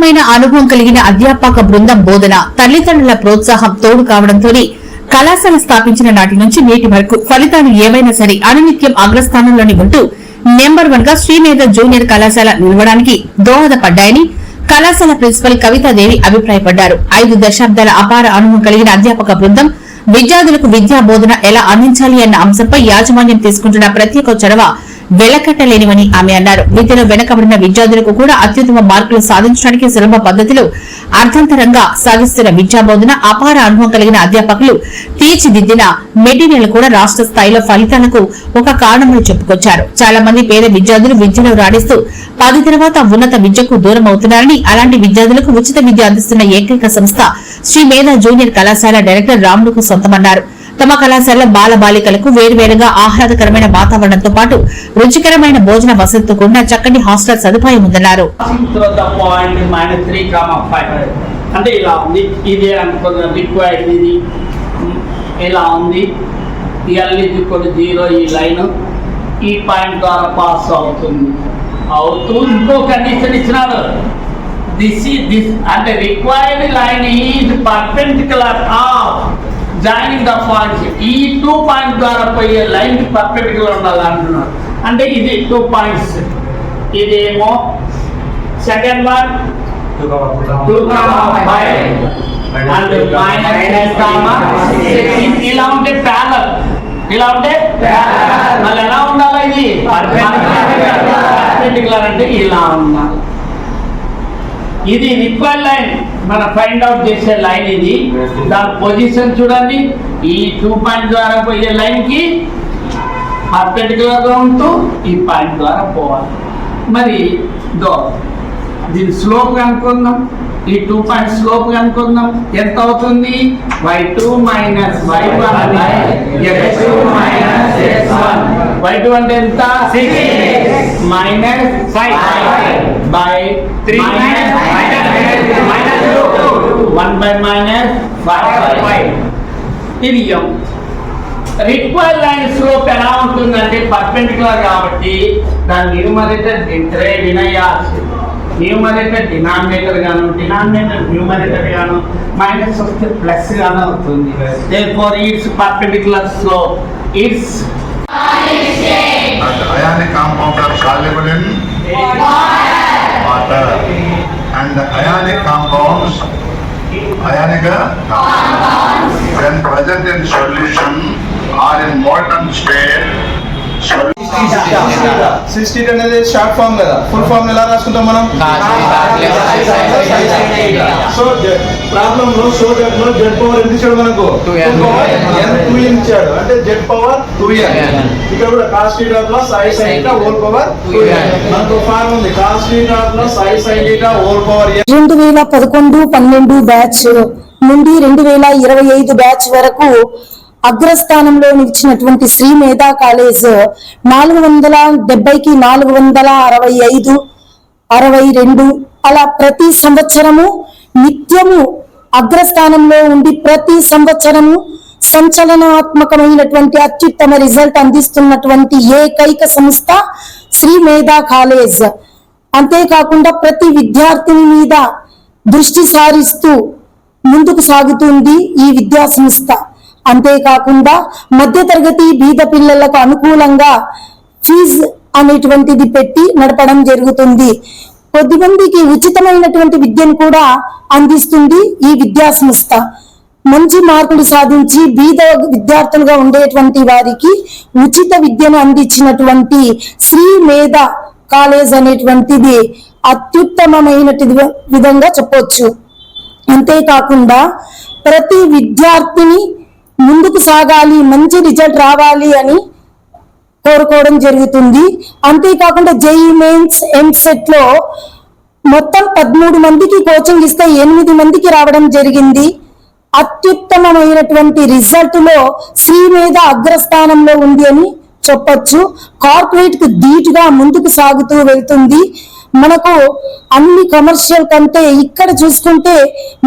అపారమైన అనుభవం కలిగిన అధ్యాపక బృందం బోధన తల్లిదండ్రుల ప్రోత్సాహం తోడు కావడంతో కళాశాల స్థాపించిన నాటి నుంచి నేటి వరకు ఫలితాలు ఏవైనా సరే అనునిత్యం అగ్రస్థానంలోని ఉంటూ నెంబర్ వన్గా శ్రీమేధ జూనియర్ కళాశాల నిలవడానికి దోహదపడ్డాయని కళాశాల ప్రిన్సిపల్ కవితాదేవి అభిప్రాయపడ్డారు. ఐదు దశాబ్దాల అపార అనుభవం కలిగిన అధ్యాపక బృందం విద్యార్థులకు విద్యా బోధన ఎలా అందించాలి అన్న అంశంపై యాజమాన్యం తీసుకుంటున్న ప్రత్యేక చొరవ వెలకట్టలేనివని ఆమె అన్నారు. విద్యలో వెనకబడిన విద్యార్థులకు కూడా అత్యుత్తమ మార్కులు సాధించడానికి సులభ పద్ధతిలో అర్థంతరంగా సాగిస్తున్న విద్యా బోధన అపార అనుభవం కలిగిన అధ్యాపకులు తీర్చిదిద్దిన మెటీరియల్ కూడా రాష్ట్ర స్థాయిలో ఫలితాలకు ఒక కారణమని చెప్పుకొచ్చారు. చాలా మంది పేద విద్యార్థులు విద్యలో రాణిస్తూ పది తర్వాత ఉన్నత విద్యకు దూరం అవుతున్నారని అలాంటి విద్యార్థులకు ఉచిత విద్య అందిస్తున్న ఏకైక సంస్థ శ్రీ మేధా జూనియర్ కళాశాల డైరెక్టర్ రాములకు సొంతమన్నారు. తమ కళాశాల బాల బాలికలకు వేర్వేరుగా ఆహ్లాదకరమైన వాతావరణంతో పాటు రుచికరమైన భోజన వసతితో కూడిన చక్కటి హాస్టల్ సదుపాయం ఉందన్నారు. పాయింట్ త్రీ అంటే ఇలా ఉంది. ఇదే అనుకున్న రిక్వైర్డ్ ఇది. ఇలా ఉంది. ఎల్ కొన్ని జీరో ఈ లైన్. ఈ పాయింట్ ద్వారా పాస్ అవుతుంది. అవుతూ ఇంకో కండిషన్ ఇచ్చినాడు. దిస్ ఈ దిస్ అంటే required line is perpendicular of joining the points ఈ టూ పాయింట్ ద్వారా పోయే లైన్ పర్ఫెక్ట్గా ఉండాలి అంటున్నారు అంటే ఇది టూ పాయింట్స్ ఇదేమో సెకండ్ వన్ ఇలా ఉంటే ప్యాలర్ ఇలా ఉంటే మళ్ళీ ఎలా ఉండాలి ఇది పర్ఫెక్ట్ అంటే ఇలా ఉండాలి ఇది రిక్వైర్డ్ లైన్. మన ఫైండ్ అవుట్ చేసే లైన్ ఇది. దాని పొజిషన్ చూడండి. ఈ టూ పాయింట్ ద్వారా పోయే లైన్కి పర్పెండిక్యులర్గా ఉంటూ ఈ పాయింట్ ద్వారా పోవాలి. మరి దో దీని స్లోప్ కనుక్కుందాం. ఈ టూ పాయింట్ స్లోప్ కనుక్కుందాం. ఎంత అవుతుంది? Y two minus Y one X two minus X one Y two అంటే ఎంత? Six minus five by three minus one by minus five ఇది రిక్వైర్డ్ లైన్ స్లోప్ ఎలా ఉంటుందంటే పర్పెండికులర్ కాబట్టి దాని న్యూమరేటర్ వినయాల్సి న్యూమరేటర్ డినామినేటర్ గాను డినామినేటర్ న్యూమరేటర్ గాను మైనస్ వస్తే ప్లస్ గాను అవుతుంది. Therefore it's perpendicular slope it's ionic compounds are soluble in water. And the ionic compounds, ionic compounds, when present in solution are in molten state, sixty అనేది short form కదా full form ఎలా రాసుకుంటాం మనం so problem లో so జెడ్లో Z power ఎంత ఇచ్చాడు మనకు? టూ ఎన్ ఇచ్చాడు. అంటే జెడ్ పవర్ టూ ఎన్ ఇక్కడ కూడా cos theta plus I sine whole power two N మనకు ఫార్మ్ ఉంది. Cos theta plus I sine theta whole power రెండు వేల పదకొండు పన్నెండు బ్యాచ్ నుండి రెండు వేల ఇరవై ఐదు బ్యాచ్ వరకు అగ్రస్థానంలో నిలిచినటువంటి శ్రీ మేధా కాలేజ్ నాలుగు వందల డెబ్బైకి నాలుగు వందల అరవై ఐదు అరవై రెండు అలా ప్రతి సంవత్సరము నిత్యము అగ్రస్థానంలో ఉండి ప్రతి సంవత్సరము సంచలనాత్మకమైనటువంటి అత్యుత్తమ రిజల్ట్ అందిస్తున్నటువంటి ఏకైక సంస్థ శ్రీ మేధా కాలేజ్. అంతేకాకుండా ప్రతి విద్యార్థిని మీద దృష్టి సారిస్తూ ముందుకు సాగుతుంది ఈ విద్యా సంస్థ. అంతేకాకుండా మధ్యతరగతి బీద పిల్లలకు అనుకూలంగా ఫీజు అనేటువంటిది పెట్టి నడపడం జరుగుతుంది. కొద్దిమందికి ఉచితమైనటువంటి విద్యను కూడా అందిస్తుంది ఈ విద్యా సంస్థ. మంచి మార్కులు సాధించి బీద విద్యార్థులుగా ఉండేటువంటి వారికి ఉచిత విద్యను అందించినటువంటి శ్రీ మేధ కాలేజ్ అనేటువంటిది అత్యుత్తమమైన విధంగా చెప్పొచ్చు. అంతేకాకుండా ప్రతి విద్యార్థిని ముందుకు సాగాలి మంచి రిజల్ట్ రావాలి అని కోరుకోవడం జరుగుతుంది. అంతేకాకుండా జేఈ మెయిన్స్ ఎంసెట్లో మొత్తం పదమూడు మందికి కోచింగ్ ఇస్తే ఎనిమిది మందికి రావడం జరిగింది. అత్యుత్తమమైనటువంటి రిజల్ట్లో సి మీద అగ్రస్థానంలో ఉంది అని చెప్పొచ్చు. కార్పొరేట్కు ధీటుగా ముందుకు సాగుతూ వెళ్తుంది. మనకు అన్ని కమర్షియల్ కంటే ఇక్కడ చూసుకుంటే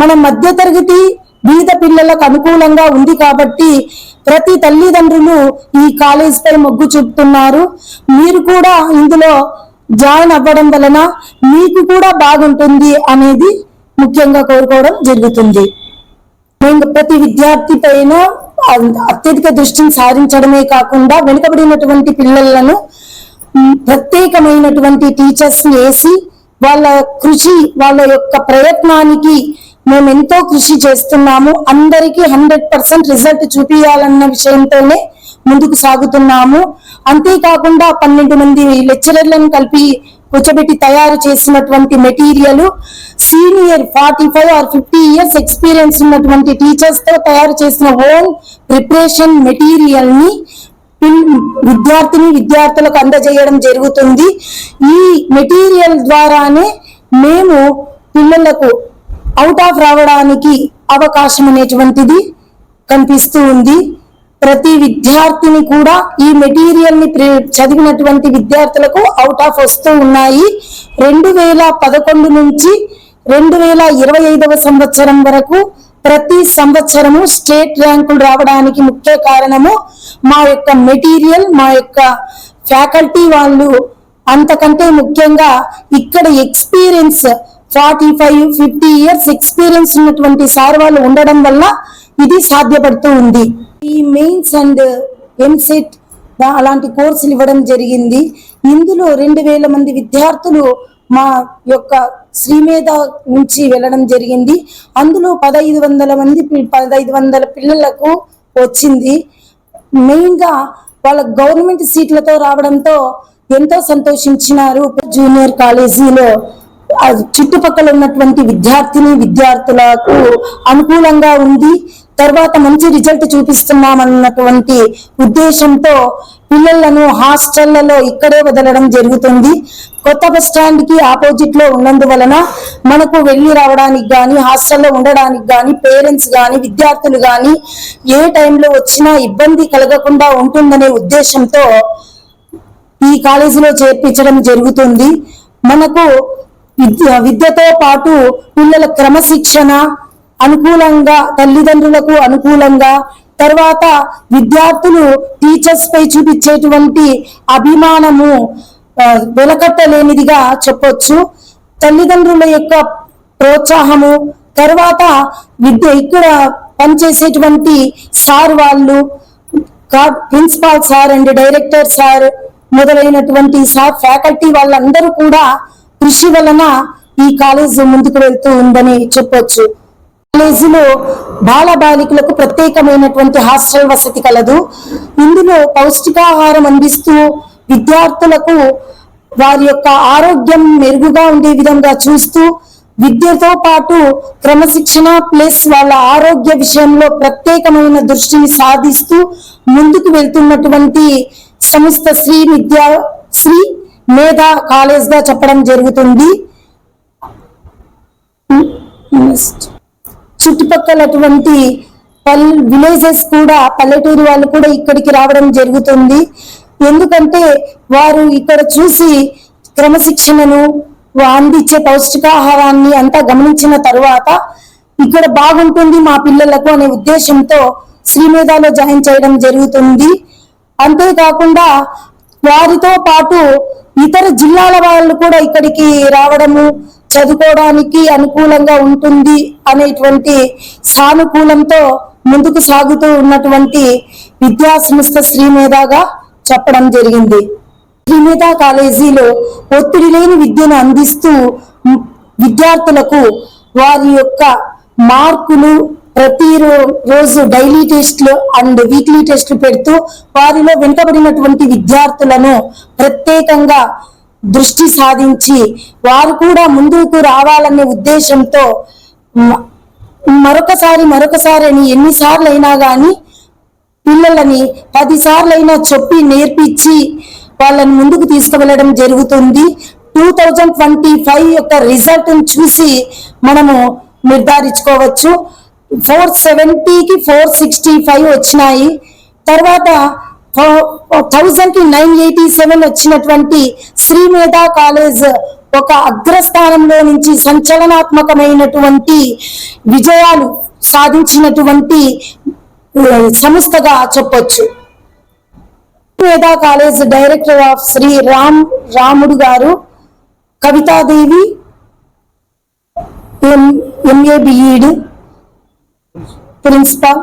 మన మధ్యతరగతి బీద పిల్లలకు అనుకూలంగా ఉంది కాబట్టి ప్రతి తల్లిదండ్రులు ఈ కాలేజీపై మొగ్గు చూపుతున్నారు. మీరు కూడా ఇందులో జాయిన్ అవ్వడం వలన మీకు కూడా బాగుంటుంది అనేది ముఖ్యంగా కోరుకోవడం జరుగుతుంది. నేను ప్రతి విద్యార్థి పైన అత్యధిక దృష్టిని సారించడమే కాకుండా వెనుకబడినటువంటి పిల్లలను ప్రత్యేకమైనటువంటి టీచర్స్ వేసి వాళ్ళ కృషి వాళ్ళ యొక్క ప్రయత్నానికి మేము ఎంతో కృషి చేస్తున్నాము. అందరికీ హండ్రెడ్ పర్సెంట్ రిజల్ట్ చూపించాలన్న విషయంతోనే ముందుకు సాగుతున్నాము. అంతేకాకుండా పన్నెండు మంది లెక్చరర్లను కలిపి కూర్చోబెట్టి తయారు చేసినటువంటి material senior forty five or fifty years experience ఉన్నటువంటి టీచర్స్తో తయారు చేసిన ఓన్ ప్రిపరేషన్ మెటీరియల్ని విద్యార్థిని విద్యార్థులకు అందజేయడం జరుగుతుంది. ఈ మెటీరియల్ ద్వారానే మేము పిల్లలకు అవుట్ ఆఫ్ రావడానికి అవకాశం అనేటువంటిది కనిపిస్తూ ఉంది. ప్రతి విద్యార్థిని కూడా ఈ మెటీరియల్ని చదివినటువంటి విద్యార్థులకు అవుట్ ఆఫ్ వస్తూ ఉన్నాయి. రెండు వేల పదకొండు నుంచి రెండు వేల ఇరవై ఐదవ సంవత్సరం వరకు ప్రతి సంవత్సరము స్టేట్ ర్యాంకులు రావడానికి ముఖ్య కారణము మా యొక్క మెటీరియల్ మా యొక్క ఫ్యాకల్టీ వాళ్ళు అంతకంటే ముఖ్యంగా ఇక్కడ experience forty five fifty years experience ఉన్నటువంటి సార్ వాళ్ళు ఉండడం వల్ల ఇది సాధ్యపడుతూ ఉంది. ఈ మెయిన్స్ అండ్ ఎంసెట్ అలాంటి కోర్సులు ఇవ్వడం జరిగింది. ఇందులో రెండు వేల మంది విద్యార్థులు మా యొక్క శ్రీమేధ నుంచి వెళ్ళడం జరిగింది. అందులో పదహైదు వందల మంది పి- పదహైదు వందల పిల్లలకు వచ్చింది. మెయిన్గా వాళ్ళ గవర్నమెంట్ సీట్లతో రావడంతో ఎంతో సంతోషించినారు జూనియర్ కాలేజీలో. చుట్టుపక్కల ఉన్నటువంటి విద్యార్థిని విద్యార్థులకు అనుకూలంగా ఉంది తర్వాత మంచి రిజల్ట్ చూపిస్తున్నామన్నటువంటి ఉద్దేశంతో పిల్లలను హాస్టళ్ళలో ఇక్కడే వదలడం జరుగుతుంది. కొత్త బస్ స్టాండ్కి ఆపోజిట్లో ఉన్నందువలన మనకు వెళ్ళి రావడానికి గాని హాస్టల్లో ఉండడానికి గాని పేరెంట్స్ గాని విద్యార్థులు గాని ఏ టైంలో వచ్చినా ఇబ్బంది కలగకుండా ఉంటుందనే ఉద్దేశంతో ఈ కాలేజీలో చేర్పించడం జరుగుతుంది. మనకు విద్య విద్యతో పాటు పిల్లల క్రమశిక్షణ అనుకూలంగా తల్లిదండ్రులకు అనుకూలంగా తర్వాత విద్యార్థులు టీచర్స్ పై చూపించేటువంటి అభిమానము వెలకట్టలేనిదిగా చెప్పొచ్చు. తల్లిదండ్రుల యొక్క ప్రోత్సాహము తర్వాత విద్య ఇక్కడ పనిచేసేటువంటి సార్ వాళ్ళు principal sir and director sir మొదలైనటువంటి సార్ ఫ్యాకల్టీ వాళ్ళందరూ కూడా కృషి వలన ఈ కాలేజీ ముందుకు వెళ్తూ ఉందని చెప్పొచ్చు. కాలేజీలో బాల బాలికలకు ప్రత్యేకమైనటువంటి హాస్టల్ వసతి కలదు. ఇందులో పౌష్టికాహారం అందిస్తూ విద్యార్థులకు వారి యొక్క ఆరోగ్యం మెరుగుగా ఉండే విధంగా చూస్తూ విద్యతో పాటు క్రమశిక్షణ ప్లస్ వాళ్ళ ఆరోగ్య విషయంలో ప్రత్యేకమైన దృష్టిని సాధిస్తూ ముందుకు వెళ్తున్నటువంటి సంస్థ శ్రీ విద్యా శ్రీ మేధా కాలేజ్గా చెప్పడం జరుగుతుంది. చుట్టుపక్కలటువంటి పల్ విలేజెస్ కూడా పల్లెటూరు వాళ్ళు కూడా ఇక్కడికి రావడం జరుగుతుంది. ఎందుకంటే వారు ఇక్కడ చూసి క్రమశిక్షణను అందించే పౌష్టికాహారాన్ని అంతా గమనించిన తర్వాత ఇక్కడ బాగుంటుంది మా పిల్లలకు అనే ఉద్దేశంతో శ్రీమేధాలో జాయిన్ చేయడం జరుగుతుంది. అంతేకాకుండా వారితో పాటు ఇతర జిల్లాల వాళ్ళు కూడా ఇక్కడికి రావడము చదువుకోవడానికి అనుకూలంగా ఉంటుంది అనేటువంటి సానుకూలంతో ముందుకు సాగుతూ ఉన్నటువంటి విద్యా సంస్థ శ్రీమేధాగా చెప్పడం జరిగింది. శ్రీమేధా కాలేజీలో ఒత్తిడి లేని విద్యను అందిస్తూ విద్యార్థులకు వారి యొక్క మార్కులు ప్రతి రోజు డైలీ టెస్ట్లు అండ్ వీక్లీ టెస్ట్లు పెడుతూ వారిలో వెనుకబడినటువంటి విద్యార్థులను ప్రత్యేకంగా దృష్టి సాధించి వారు కూడా ముందుకు రావాలనే ఉద్దేశంతో మ- మరొకసారి మరొకసారి అని ఎన్నిసార్లు అయినా కానీ పిల్లలని పదిసార్లైనా చెప్పి నేర్పించి వాళ్ళని ముందుకు తీసుకువెళ్ళడం జరుగుతుంది. టూ థౌజండ్ ట్వంటీ ఫైవ్ యొక్క రిజల్ట్ చూసి మనము నిర్ధారించుకోవచ్చు. ఫోర్ సెవెంటీకి ఫోర్ సిక్స్టీ ఫైవ్ వచ్చినాయి. తర్వాత థౌజండ్కి నైన్ ఎయిటీ సెవెన్ వచ్చినటువంటి శ్రీమేధా కాలేజ్ ఒక అగ్రస్థానంలో నుంచి సంచలనాత్మకమైనటువంటి విజయాలు సాధించినటువంటి సంస్థగా చెప్పొచ్చు. Medha college director of Shri Ram Ramudu గారు కవితాదేవి ఎంఏ బిఈడి ప్రిన్సిపాల్